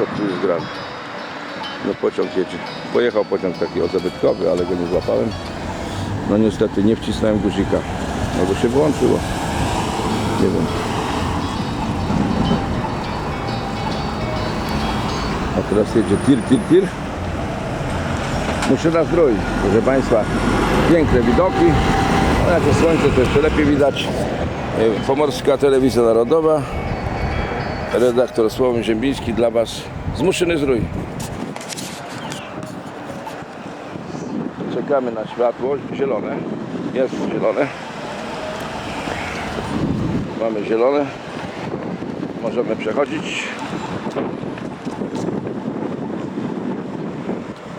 co tu jest grane. No pociąg jedzie. Pojechał pociąg taki ozabytkowy, ale go nie złapałem. No niestety nie wcisnąłem guzika. Może się włączyło. Nie wiem. A teraz jedzie tir, tir, tir. Muszyna Zdrój, proszę Państwa. Piękne widoki. No, jak jest słońce, to jeszcze lepiej widać. E, Pomorska Telewizja Narodowa. Redaktor Sławomir Ziembiński dla Was z Muszyny. Czekamy na światło zielone. Jest zielone. Mamy zielone. Możemy przechodzić.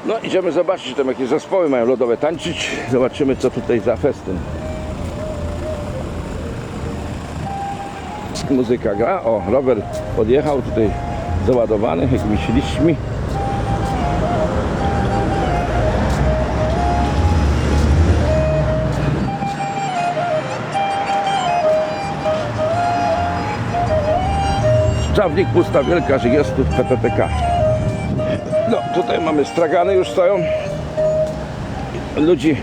No idziemy zobaczyć, czy tam jakieś zespoły mają lodowe tańczyć. Zobaczymy co tutaj za festyn. Muzyka gra. O, rower podjechał tutaj załadowany jakimiś liśćmi. Szczawnik Pusta Wielka Żygiestów PTTK. No, tutaj mamy stragany już stoją. Ludzi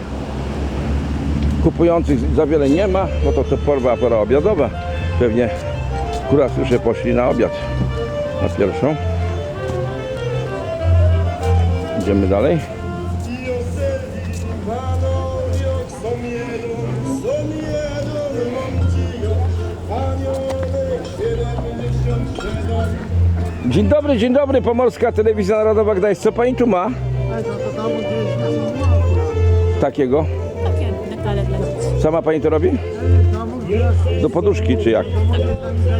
kupujących za wiele nie ma, bo to, to porwa pora obiadowa. Pewnie kurasusze poszli na obiad. Na pierwszą. Idziemy dalej. Dio servi, panowie są jeden, są jeden, mam cio, aniołek 77. Dzień dobry, dzień dobry, Pomorska Telewizja Narodowa Gdańsk. Co pani tu ma takiego? Detale dla dzieci. Sama pani to robi? Do poduszki czy jak?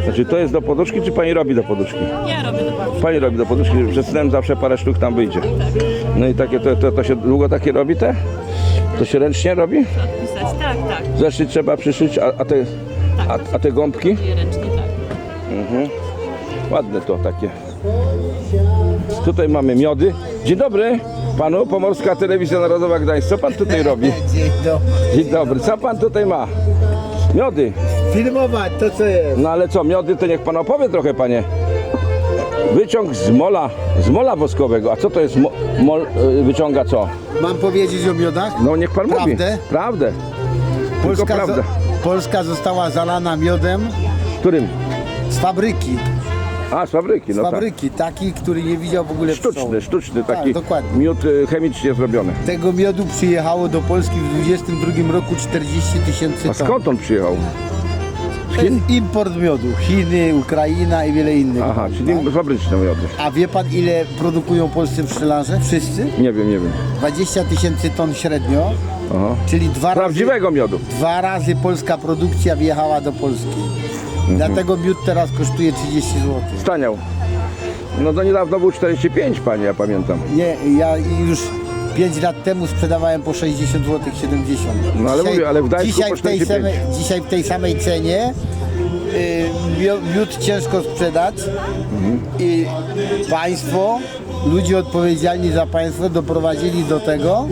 Znaczy to jest do poduszki, czy pani robi do poduszki? Ja robię do Pani robi do poduszki, przed snem zawsze parę sztuk tam wyjdzie. No i takie, to, to, to się długo takie robi te? To się ręcznie robi? odpisać. Tak, tak. Zeszyć trzeba przyszyć, a, a, te, a, a te gąbki? Ręcznie tak. Ładne to takie. Tutaj mamy miody. Dzień dobry panu, Pomorska Telewizja Narodowa Gdańsk. Co pan tutaj robi? Dzień dobry. Dzień dobry. Co pan tutaj ma? Miody. Filmować to co jest. No ale co, miody to niech pan opowie trochę, panie. Wyciąg z mola, z mola woskowego. A co to jest mo, mol, y, wyciąga co? Mam powiedzieć o miodach? No niech pan mówi. Prawdę? Prawdę. Tylko Polska, prawda. Polska została zalana miodem Którym? z fabryki. A, z fabryki, Z no tak. fabryki, taki, który nie widział w ogóle. Sztuczny, sztuczny taki Tak, dokładnie. miód y, chemicznie zrobiony. Tego miodu przyjechało do Polski w 22 roku 40 tysięcy A ton. skąd on przyjechał? To jest import miodu. Chiny, Ukraina i wiele innych. Aha, czyli tak? fabryczne miody. A wie pan ile produkują polscy pszczelarze? Wszyscy? Nie wiem, nie wiem. 20 tysięcy ton średnio, Aha. czyli dwa razy, Prawdziwego miodu. dwa razy polska produkcja wjechała do Polski. Mhm. Dlatego miód teraz kosztuje 30 zł. Staniał. No to niedawno był 45, panie, ja pamiętam. Nie, ja już 5 lat temu sprzedawałem po 60 zł 70. No ale mówię, ale w Gdańsku dzisiaj po w, tej 45. samej, dzisiaj w tej samej cenie y, miód ciężko sprzedać Mhm. i państwo, ludzie odpowiedzialni za państwo doprowadzili do tego,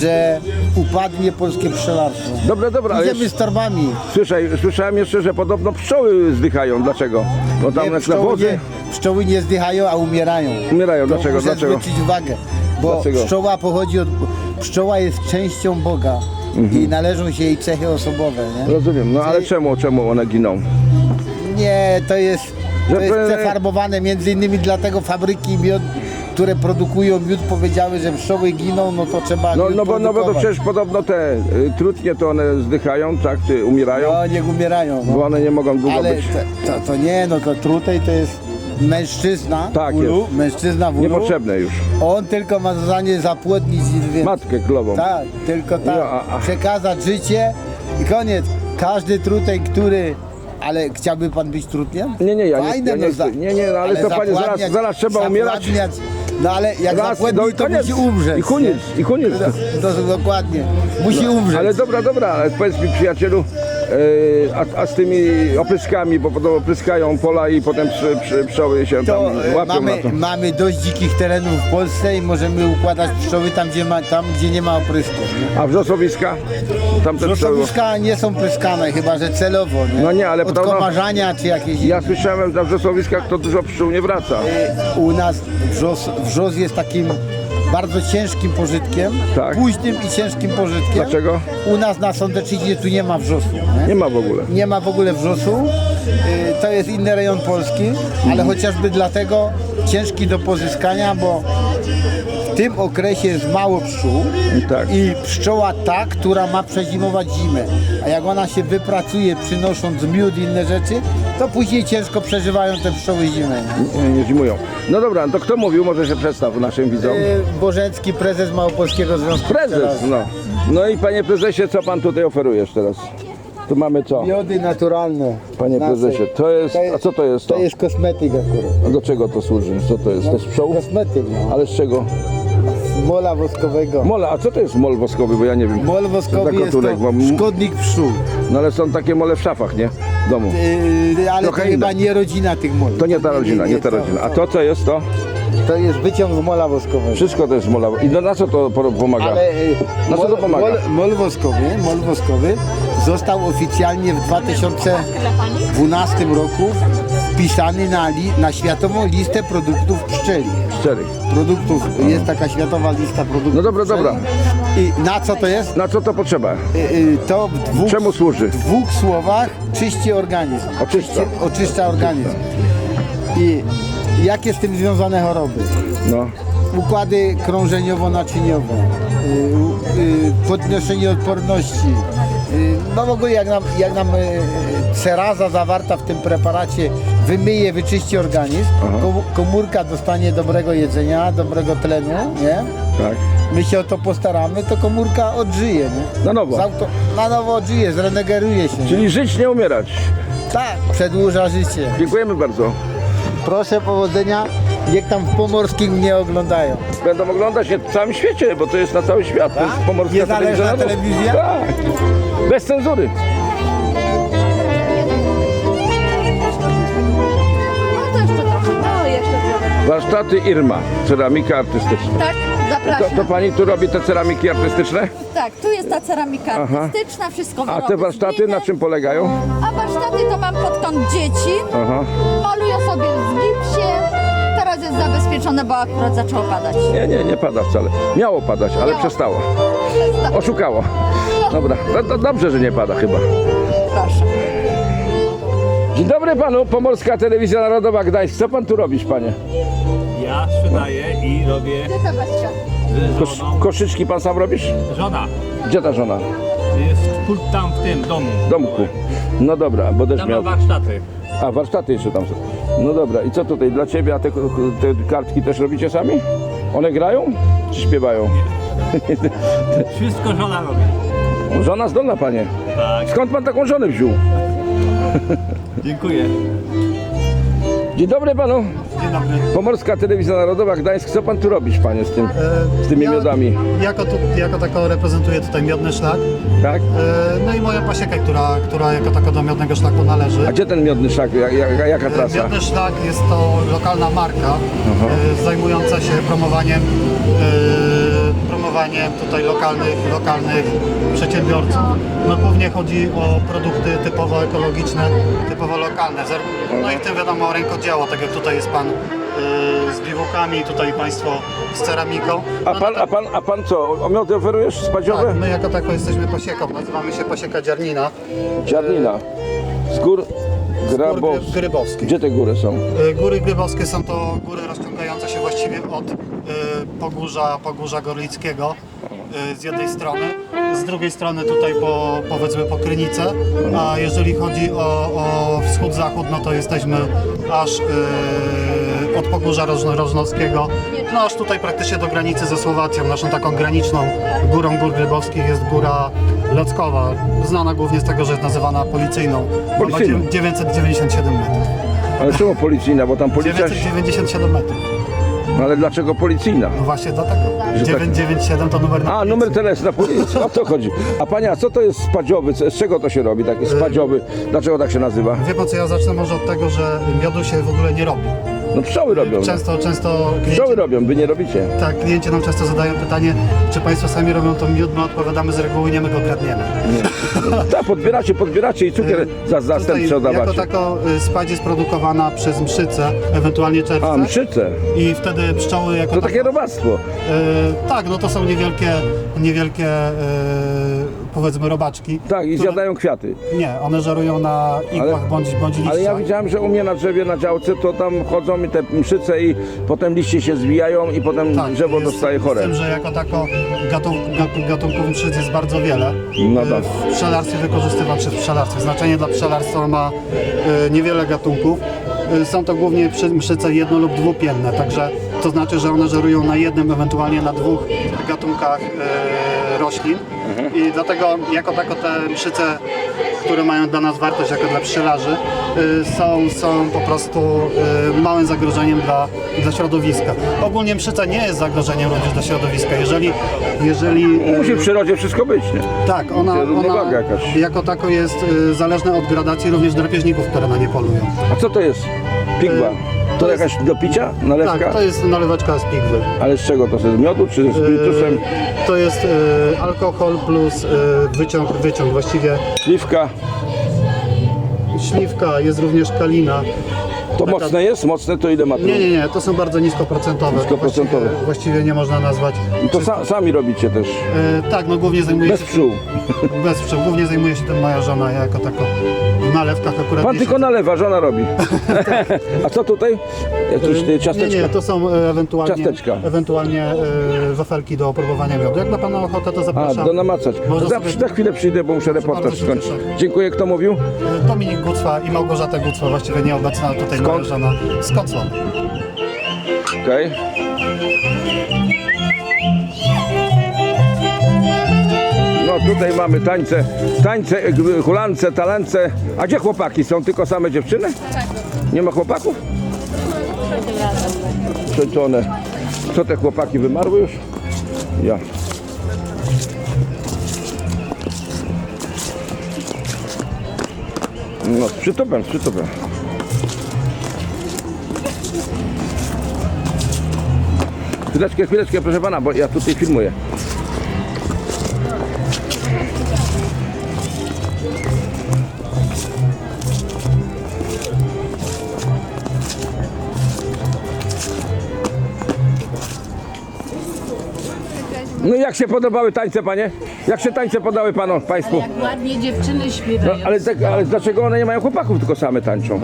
że upadnie polskie pszczelarstwo. Dobra, dobra, ale Idziemy z torbami. słyszę, słyszałem jeszcze, że podobno pszczoły zdychają. Dlaczego? Bo tam na pszczoły, wodzie nie, pszczoły nie zdychają, a umierają. umierają. To Dlaczego? muszę Dlaczego? zwrócić uwagę, bo Dlaczego? pszczoła pochodzi od... Pszczoła jest częścią Boga Mhm. i należą się jej cechy osobowe, nie? Rozumiem, no ale czemu, czemu one giną? Nie, to jest, Że to jest to- przefarbowane, między innymi dlatego fabryki miod, które produkują miód powiedziały, że pszczoły giną, no to trzeba No, miód no, bo, no bo to produkować. przecież podobno te y, trutnie to one zdychają, tak, czy umierają, No, niech umierają, no. bo one nie mogą długo Ale być. to, to, to nie, no to trutej to jest mężczyzna Tak w ulu, jest. mężczyzna w ulu. Niepotrzebne już. On tylko ma za zadanie zapłodnić i więcej. Matkę królową. Tak, tylko tak. No, a- a- Przekazać życie i koniec. Każdy trutej, który. Ale chciałby pan być trutniem? Nie, nie, ja nie- Fajne, ja nie no, chcę. za- Nie, nie, no, ale to panie, zaraz- zapładniać- zaraz trzeba umierać. zapładniać- No ale jak Raz, zapłodni, no i to koniec. musi umrzeć. I koniec, i koniec. To, to dokładnie. Musi umrzeć. Ale dobra, dobra, ale powiedz mi przyjacielu, a, a z tymi opryskami, bo potem opryskają pola i potem przy, przy, pszczoły się tam To e, łapią mamy, na to. mamy dość dzikich terenów w Polsce i możemy układać pszczoły tam, gdzie, ma, tam, gdzie nie ma oprysków. Nie? A wrzosowiska? Tam te pszczoły. Wrzosowiska nie są pryskane, chyba że celowo. Nie? No nie, ale Od podobno- komarzania czy jakieś Ja słyszałem, że na wrzosowiskach to dużo pszczół nie wraca. U nas wrzos, wrzos jest takim bardzo ciężkim pożytkiem, Tak. późnym i ciężkim pożytkiem. Dlaczego? U nas na Sądeczyźnie tu nie ma wrzosu. Nie? Ma w ogóle. nie ma w ogóle wrzosu. Y, To jest inny rejon Polski, ale chociażby dlatego ciężki do pozyskania, bo tym okresie jest mało pszczół Tak. i pszczoła ta, która ma przezimować zimę. A jak ona się wypracuje przynosząc miód i inne rzeczy, to później ciężko przeżywają te pszczoły zimę. nie? Zimują. No dobra, to kto mówił? Może się przedstaw naszym widzom. Y, Bożecki, prezes Małopolskiego Związku Prezes, no. No i panie prezesie, co pan tutaj oferujesz teraz? Tu mamy co? Miody naturalne. Panie Nasze. prezesie, to jest, a co to jest to? To jest kosmetyk akurat. A do czego to służy? Co to jest? To jest pszczół? Kosmetyk, no. Ale z czego? Mola woskowego. Mola, a co to jest mol woskowy? Bo ja nie wiem. Mol To woskowy jest to m- szkodnik pszczół. No ale są takie mole w szafach, nie? W domu. Yy, ale to Trochę chyba inne. nie rodzina tych moli. To nie ta rodzina, nie ta rodzina. A to co jest to? To jest wyciąg z mola woskowego. Wszystko to jest mola. I no na co to po- pomaga? Ale yy, Na co to pomaga? Mol, mol, woskowy, mol woskowy został oficjalnie w 2012 roku wpisany na, li, na światową listę produktów pszczeli. Cztery. Produktów, jest taka światowa lista produktów No dobra, dobra. I na co to jest? Na co to potrzeba? Yy, yy, to w dwóch, Czemu służy? w dwóch słowach czyści organizm. Oczyszcza. oczyszcza organizm. I jakie z tym związane choroby? No. Układy krążeniowo-naczyniowe, y, y, podnoszenie odporności. Y, No w ogóle jak nam, jak nam y, ceraza zawarta w tym preparacie wymyje, wyczyści organizm, komu- komórka dostanie dobrego jedzenia, dobrego tlenu, nie? Tak. My się o to postaramy, to komórka odżyje, nie? Na nowo. Z auto- na nowo odżyje, zrenegeruje się. Czyli żyć, nie umierać. Tak, przedłuża życie. Dziękujemy bardzo. Proszę powodzenia, niech tam w Pomorskim mnie oglądają. Będą oglądać się w całym świecie, bo to jest na cały świat. To jest pomorska Niezależna telewizja? Tak. Bez cenzury. Warsztaty Irma, ceramika artystyczna. Tak, To, zapraszam. to pani tu robi te ceramiki artystyczne? Tak, tu jest ta ceramika Aha. artystyczna, wszystko A te warsztaty na czym polegają? A warsztaty to mam pod kąt dzieci. Aha. Maluję sobie w gipsie. Teraz jest zabezpieczone, bo akurat zaczęło padać. Nie, nie, nie pada wcale. Miało padać, ale Miało. przestało. Przesta- Oszukało. Dobra, to, to dobrze, że nie pada chyba. Proszę. Dzień dobry panu, Pomorska Telewizja Narodowa Gdańsk. Co pan tu robisz, panie? Ja sprzedaję i robię z Kosz, żoną. koszyczki pan sam robisz? Żona Gdzie ta żona? jest tam w tym domu. W domku. No dobra, bo też Tam ma miał... warsztaty. A, warsztaty jeszcze tam są. No dobra, i co tutaj dla ciebie? A te, te kartki też robicie sami? One grają? Czy śpiewają? Wszystko żona robi. Żona zdolna, panie. Tak. Skąd pan taką żonę wziął? Dziękuję. Dzień dobry panu. Dzień dobry. Pomorska Telewizja Narodowa Gdańsk. Co pan tu robisz, panie, z tym, z tymi Ja miodami? Jako, tu, jako tako reprezentuję tutaj miodny szlak. Tak? E, No i moja pasiekę, która, która jako tako do miodnego szlaku należy. A gdzie ten miodny szlak? Jak, jak, jaka E, trasa? Miodny szlak jest to lokalna marka e, zajmująca się promowaniem, e, promowaniem tutaj lokalnych, lokalnych przedsiębiorców. No głównie chodzi o produkty typowo ekologiczne, typowo lokalne. No i w tym wiadomo rękodzieło, tak jak tutaj jest pan e, z biwukami, tutaj państwo z ceramiką. A No, pan, a pan, a pan co? Omiody oferujesz spadziowe? tak, my jako tako jesteśmy pasieką, nazywamy się pasieka dziarnina. Dziarnina. Z gór. Gór Grybowskich. Gdzie te góry są? Y, Góry Grybowskie są to góry rozciągające się właściwie od y, Pogórza, Pogórza Gorlickiego y, z jednej strony, z drugiej strony tutaj po, powiedzmy po Krynicę, a jeżeli chodzi o, o wschód-zachód, no to jesteśmy aż y, od Pogórza Rożno- Rożnowskiego, no aż tutaj praktycznie do granicy ze Słowacją. Naszą taką graniczną górą Gór Grybowskich jest góra Leckowa, znana głównie z tego, że jest nazywana policyjną. Ma dziew- 997 metrów. Ale czemu policyjna? Bo tam policja... 997 metrów. No ale dlaczego policyjna? No właśnie do tego. Że tak- 997 to numer na A, numer telefonu na policji, o to chodzi. A pani, a co to jest spadziowy? Co- Z czego to się robi, taki spadziowy? Dlaczego tak się nazywa? Wie pan co, ja zacznę może od tego, że miodu się w ogóle nie robi. No pszczoły robią. No. Często, często klienci, Pszczoły robią, wy nie robicie. tak, klienci nam często zadają pytanie, czy państwo sami robią to miód, my odpowiadamy z reguły, nie my go kradniemy. Tak, podbieracie, podbieracie i cukier za zastępczy Tutaj jako oddawacie. tako y, spadź jest produkowana przez mszycę, ewentualnie czerwce. A, mszyce. I wtedy pszczoły jako To takie robactwo. E, tak, no to są niewielkie, niewielkie e, powiedzmy robaczki. Tak, i które- zjadają kwiaty. Nie, one żerują na igłach bądź, bądź liściach. Ale ja widziałem, że u mnie na drzewie, na działce, to tam chodzą i te mszyce i potem liście się zwijają i potem Tak, drzewo jest- dostaje Z chore. tym, że jako tako gatung, gat- gatunków mszyc jest bardzo wiele. No E, tak. W pszczelarstwie wykorzystywa przez pszczelarstwie. Znaczenie dla pszczelarstwa ma e, niewiele gatunków. E, Są to głównie mszyce jedno lub dwupienne, także to znaczy, że one żerują na jednym, ewentualnie na dwóch gatunkach e, roślin. Mhm. I dlatego jako tako te mszyce, które mają dla nas wartość jako dla pszczelarzy, y, są, są po prostu y, małym zagrożeniem dla, dla środowiska. Ogólnie mszyca nie jest zagrożeniem również dla środowiska. Jeżeli, jeżeli y, Musi w przyrodzie wszystko być, nie? tak, ona, ona równowaga jakaś. jako tako jest y, zależna od gradacji również drapieżników, które na nie polują. A co to jest? Pigła. To jest- jakaś do picia? Nalewka? Tak, to jest naleweczka z pigwy. Ale z czego to? Z miodu czy z spirytusem? Y, To jest y, alkohol plus y, wyciąg, wyciąg. Właściwie Śliwka. śliwka, jest również kalina. To Taka- mocne jest? Mocne to ile ma tu? Nie, nie, nie, to są bardzo niskoprocentowe. Niskoprocentowe. Właściwie, właściwie nie można nazwać. I to sa sami robicie też. E, tak, no głównie zajmuje Bez się pszczół. bez pszczół. Głównie zajmuje się tym moja żona, ja jako tako nalewkach akurat Pan nie tylko siedzę. nalewa, żona robi. A co tutaj? Jakieś te Nie, ciasteczka? nie, to są e, ewentualnie, Ciasteczka. ewentualnie e, wafelki do próbowania miodu. Jak ma Pana ochotę, to A, zapraszam. do namacać. Można Za, sobie- za chwilę przyjdę, bo muszę reportaż bardzo się skończyć. cieszę. Dziękuję. Kto mówił? E, Dominik Gucwa i Małgorzata Gucwa, właściwie nieobecna tutaj moja żona. Z Kocław. Okej. No tutaj mamy tańce, tańce, y, hulance, talance. A gdzie chłopaki są? Tylko same dziewczyny? Nie ma chłopaków? Co, co te chłopaki wymarły już? Ja. No z przytupem, z przytupem. Chwileczkę, chwileczkę, proszę pana, bo ja tutaj filmuję. Jak się podobały tańce, panie? Jak się tańce podały panu, państwu? Jak ładnie dziewczyny No, śpiewają. ale, tak, ale dlaczego one nie mają chłopaków, tylko same tańczą?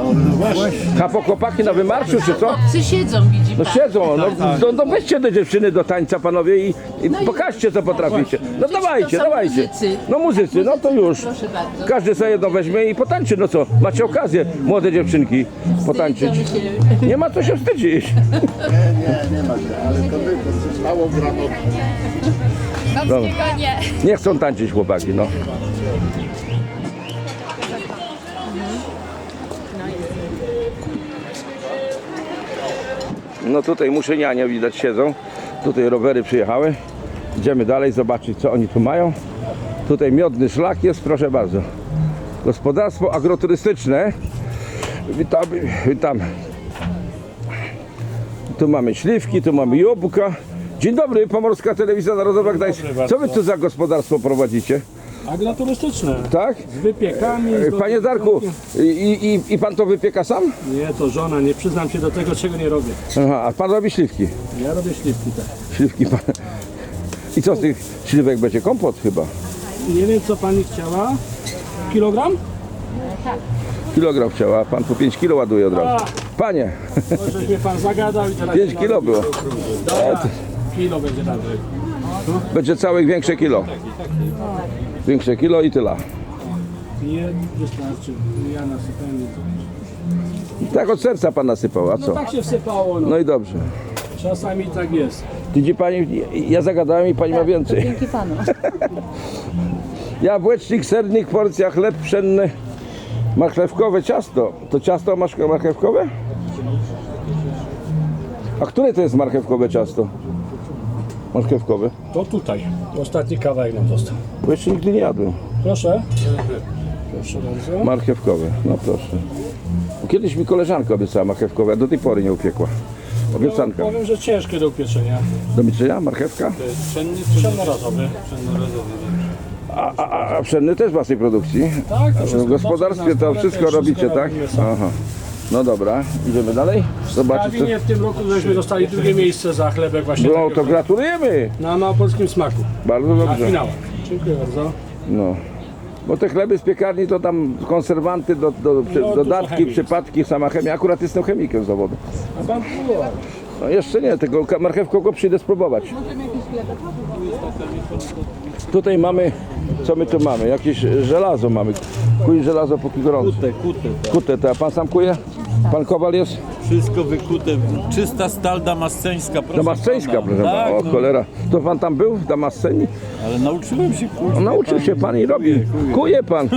Kapo chłopaki na wymarszu, czy co? Chłopcy siedzą, widzi No pan. siedzą, no, no, no weźcie te dziewczyny do tańca, panowie, i, i pokażcie, co potraficie. No Przecież dawajcie, to są dawajcie. muzycy. No muzycy, no to już. Proszę bardzo. Każdy sobie jedno weźmie i potańczy, no co? Macie okazję, młode dziewczynki, potańczyć. Wstydzą się. Nie ma co się wstydzić. Dobra. Nie chcą tańczyć chłopaki, no. No tutaj muszynianie widać siedzą. Tutaj rowery przyjechały. Idziemy dalej zobaczyć co oni tu mają. Tutaj miodny szlak jest, proszę bardzo. Gospodarstwo agroturystyczne. Witamy, witamy. Tu mamy śliwki, tu mamy jabłka. Dzień dobry, Pomorska Telewizja Narodowa Gdańsk. Co wy tu za gospodarstwo prowadzicie? Agroturystyczne. Tak? Z wypiekami. E, z- Panie Darku, i, i, i pan to wypieka sam? Nie, to żona, nie przyznam się do tego, czego nie robię. Aha, a pan robi śliwki. Ja robię śliwki, tak. Śliwki pan. I co z tych śliwek będzie? Kompot chyba. Nie wiem, co pani chciała. Kilogram? Kilogram chciała, a pan po 5 kilo ładuje od razu. Panie, Może mnie pan zagadał i teraz... 5 kilo było. Dobra, kilo będzie razy. Będzie całe większe kilo. Większe kilo i tyle. Nie wystarczy. Ja nasypałem. i to- Tak od serca pan nasypał, a No co? tak się wsypało, no. No i dobrze. Czasami tak jest. Widzi pani, ja zagadałem i pani ma więcej. Dzięki panu. Jabłecznik, sernik, porcja chleb pszenny, marchewkowe ciasto. To ciasto masz marchewkowe? A które to jest marchewkowe ciasto? Marchewkowe? To tutaj. Ostatni kawałek nam został. Bo jeszcze nigdy nie jadłem. Proszę. Proszę bardzo. Marchewkowe, no proszę. Kiedyś mi koleżanka obiecała marchewkowe, a do tej pory nie upiekła. Obiecanka. Powiem, że ciężkie do upieczenia. Do miczenia marchewka? Przednorazowy. A, a, a pszenny też własnej produkcji? Tak, to W wszystko gospodarstwie to wszystko robicie, tak? robimy sami. Aha. No dobra, idziemy dalej? Zobaczyć. Prawinie w tym roku żeśmy dostali drugie miejsce za chlebek właśnie No takiego to gratulujemy! na małopolskim smaku. Bardzo Na dobrze. finałach. Dziękuję bardzo. No. Bo te chleby z piekarni to tam konserwanty, do, do, przy- dużo dodatki, chemii. przypadki, sama chemia. Akurat jestem chemikiem z zawodu. A pan próbował. No jeszcze nie, tego ka- marchewkowego przyjdę spróbować. Tutaj mamy, co my tu mamy? Jakieś żelazo mamy. Kuj żelazo póki gorące. Kute, kute. Kute, to a pan sam kuje? Pan Kowal jest? Wszystko wykute. Czysta stal damasceńska, proszę Damasceńska, pana. proszę pana. tak, O no, cholera. To pan tam był w Damasceni? Ale nauczyłem się kuć. No, nauczył się pan i robi. Kuje pan.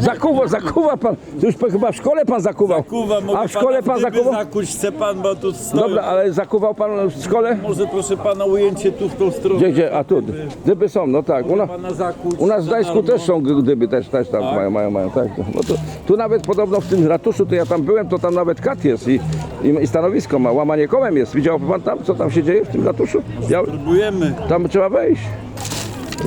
Zakuwa, zakuwa pan. To już pan chyba w szkole pan zakuwał. Kuwa, mogę A w szkole pan pana w dyby zakuwał? zakuć, chce pan, bo tu. Dobra, ale zakuwał pan w szkole? Może proszę pana ujęcie tu w tą stronę. Gdzie, gdzie? A tu. Gdyby są, no tak. U, na, Pana zakuć. u nas w za Gdańsku darmo. też są gdyby, też, też tam mają, mają, mają. Tak. No to, tu nawet podobno w tym ratuszu, to ja tam byłem, to tam nawet kat jest i, i, i stanowisko ma. Łamanie kołem jest. Widział pan tam, co tam się dzieje w tym ratuszu? Ja, Próbujemy. tam trzeba wejść.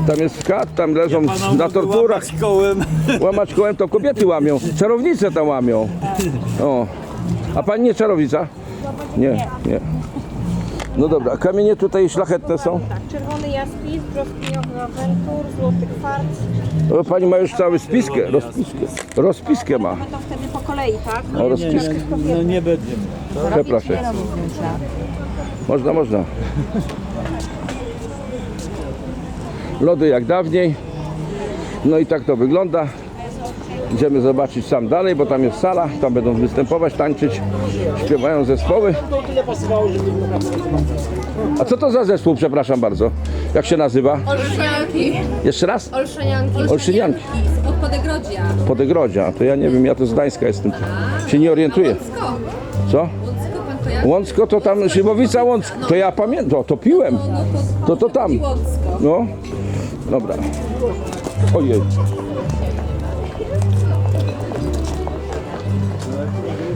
Tam jest kat, tam leżą Pana na torturach. łapać kołem. Łamać kołem to kobiety łamią. Czarownice tam łamią. O. A pani nie czarownica? Nie, nie. No dobra, kamienie tutaj szlachetne są. Tak, czerwony jaspis, brzoskwiniowy awentur, złoty kwarc. O, pani ma już cały spiskę, rozpiskę. Rozpiskę ma. Kolei, tak? O, rozpiskę. No nie będzie. Przepraszam. Można, można. Lody jak dawniej. No i tak to wygląda. Idziemy zobaczyć sam dalej, bo tam jest sala, tam będą występować, tańczyć, śpiewają zespoły. A co to za zespół, przepraszam bardzo? Jak się nazywa? Olszynianki. Jeszcze raz? Olszynianki. Olszynianki. Spod Podegrodzia. Podegrodzia. To ja nie wiem, ja to z Gdańska jestem. Się nie orientuję. Łącko. Co? Łącko to tam, Szymowica Łącko. To ja pamiętam, to piłem. No To to tam. No, dobra. Ojej.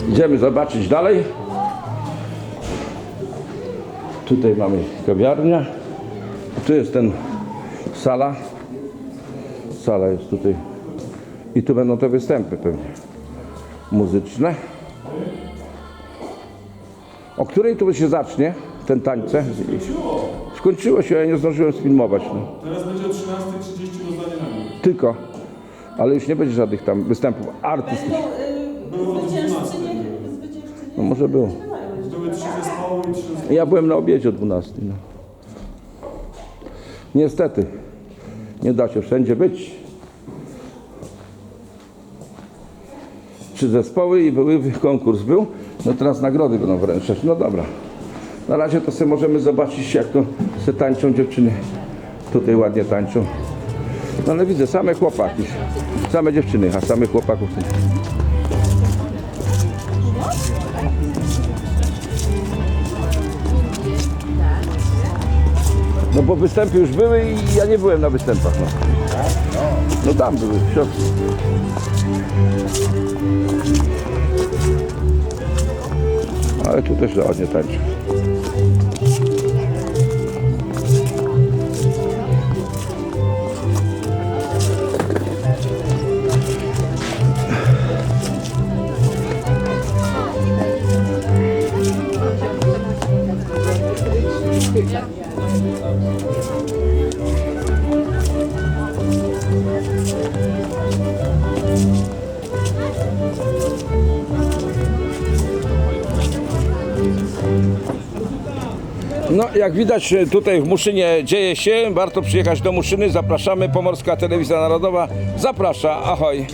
Idziemy zobaczyć dalej. Tutaj mamy kawiarnia. Tu jest ten sala. Sala jest tutaj. I tu będą te występy pewnie muzyczne. O której tu się zacznie ten tańce? Skończyło się, ja nie zdążyłem sfilmować. No. Teraz będzie o 13.30 rozdanie nagród. Tylko. Ale już nie będzie żadnych tam występów artystycznych. No może było. Były trzy zespoły i trzy zespoły. Ja byłem na obiedzie o 12. No. Niestety. Nie da się wszędzie być. Trzy zespoły i były, konkurs był. No teraz nagrody będą wręczać. No dobra. Na razie to sobie możemy zobaczyć jak to se tańczą dziewczyny. Tutaj ładnie tańczą. No ale widzę same chłopaki. Same dziewczyny, a samych chłopaków. No bo występy już były i ja nie byłem na występach. No, no tam były w środku. Ale tu też ładnie tańczy. Jak widać e, tutaj w Muszynie dzieje się. Warto przyjechać do Muszyny. Zapraszamy. Pomorska Telewizja Narodowa zaprasza. Ahoj.